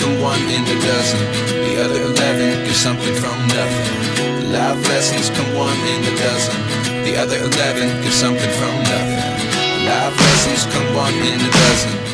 Come one in a dozen. The other eleven give something from nothing. Life lessons come one in a dozen. The other eleven give something from nothing. Life lessons come one in a dozen.